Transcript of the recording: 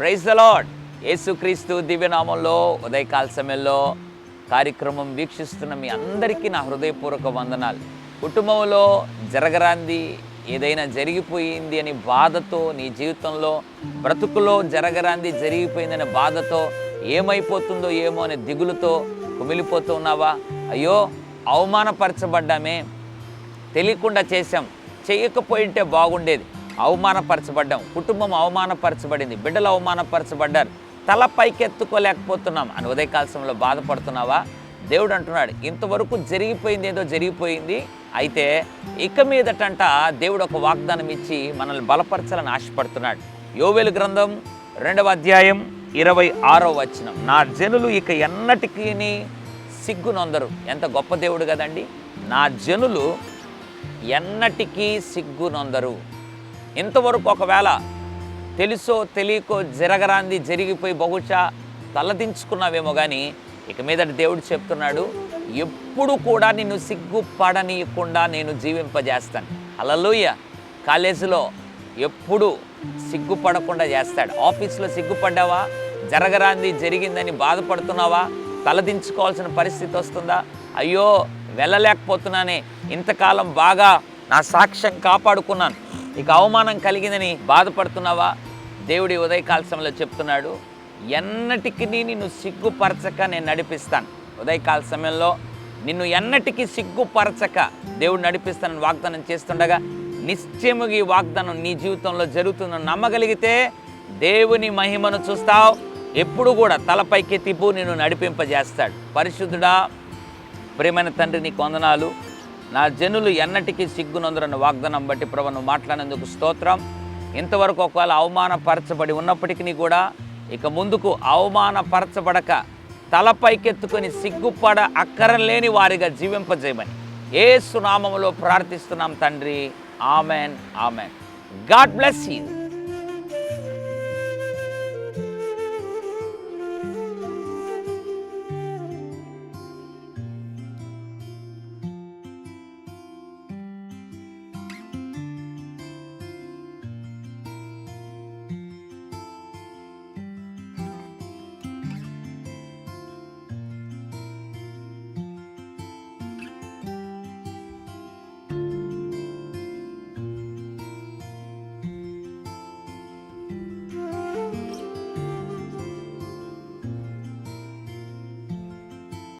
Praise the lord యేసుక్రీస్తు దివ్యనామంలో ఉదయకాల సమయంలో కార్యక్రమం వీక్షిస్తున్న మీ అందరికీ నా హృదయపూర్వక వందనాలు. కుటుంబంలో జరగరాంది ఏదైనా జరిగిపోయింది అని బాధతో నీ జీవితంలో బ్రతుకులో జరగరాంది జరిగిపోయిందనే బాధతో ఏమైపోతుందో ఏమో అనే దిగులుతో కుమిలిపోతూ ఉన్నావా? అయ్యో అవమానపరచబడ్డామే. తెలియకుండా చేశాం. చేయకపోయింటే బాగుండేది. అవమానపరచబడ్డాం. కుటుంబం అవమానపరచబడింది. బిడ్డలు అవమానపరచబడ్డారు. తల పైకెత్తుకోలేకపోతున్నాం. అని ఉదయకాలశంలో బాధపడుతున్నావా? దేవుడు అంటున్నాడు ఇంతవరకు జరిగిపోయింది ఏదో జరిగిపోయింది. అయితే ఇక మీదటంట దేవుడు ఒక వాగ్దానం ఇచ్చి మనల్ని బలపరచాలని ఆశపడుతున్నాడు. యోవేలు గ్రంథం రెండవ అధ్యాయం ఇరవై ఆరో వచనం. నా జనులు ఇక ఎన్నటికీ సిగ్గునొందరు. ఎంత గొప్ప దేవుడు కదండి. నా జనులు ఎన్నటికీ సిగ్గునొందరు. ఇంతవరకు ఒకవేళ తెలుసో తెలియకో జరగరాంది జరిగిపోయి బహుశా తలదించుకున్నావేమో కానీ ఇక మీద దేవుడు చెప్తున్నాడు ఎప్పుడు కూడా నిన్ను సిగ్గుపడనీయకుండా నేను జీవింపజేస్తాను. అలలోయ కాలేజీలో ఎప్పుడు సిగ్గుపడకుండా చేస్తాడు. ఆఫీస్లో సిగ్గుపడ్డావా? జరగరాంది జరిగిందని బాధపడుతున్నావా? తలదించుకోవాల్సిన పరిస్థితి వస్తుందా? అయ్యో వెళ్ళలేకపోతున్నానే. ఇంతకాలం బాగా నా సాక్ష్యం కాపాడుకున్నాను. నీకు అవమానం కలిగిందని బాధపడుతున్నావా? దేవుడి ఉదయకాల సమయంలో చెప్తున్నాడు ఎన్నటికి నిన్ను సిగ్గుపరచక నేను నడిపిస్తాను. ఉదయకాల సమయంలో నిన్ను ఎన్నటికీ సిగ్గుపరచక దేవుడు నడిపిస్తానని వాగ్దానం చేస్తుండగా నిశ్చయముగా ఈ వాగ్దానం నీ జీవితంలో జరుగుతుందని నమ్మగలిగితే దేవుని మహిమను చూస్తావు. ఎప్పుడు కూడా తలపైకి తిప్పు నిన్ను నడిపింపజేస్తాడు. పరిశుద్ధుడా ప్రేమైన తండ్రి నీ కొందనాలు నా జనులు ఎన్నటికీ సిగ్గునందురన్న వాగ్దానం బట్టి ప్రభు నువ్వు మాట్లాడినందుకు స్తోత్రం. ఇంతవరకు ఒకవేళ అవమానపరచబడి ఉన్నప్పటికీ కూడా ఇక ముందుకు అవమానపరచబడక తలపైకెత్తుకొని సిగ్గుపడ అక్కరలేని వారిగా జీవింపజేయమని ఏ సునామంలో ప్రార్థిస్తున్నాం తండ్రి. Amen amen. God bless you.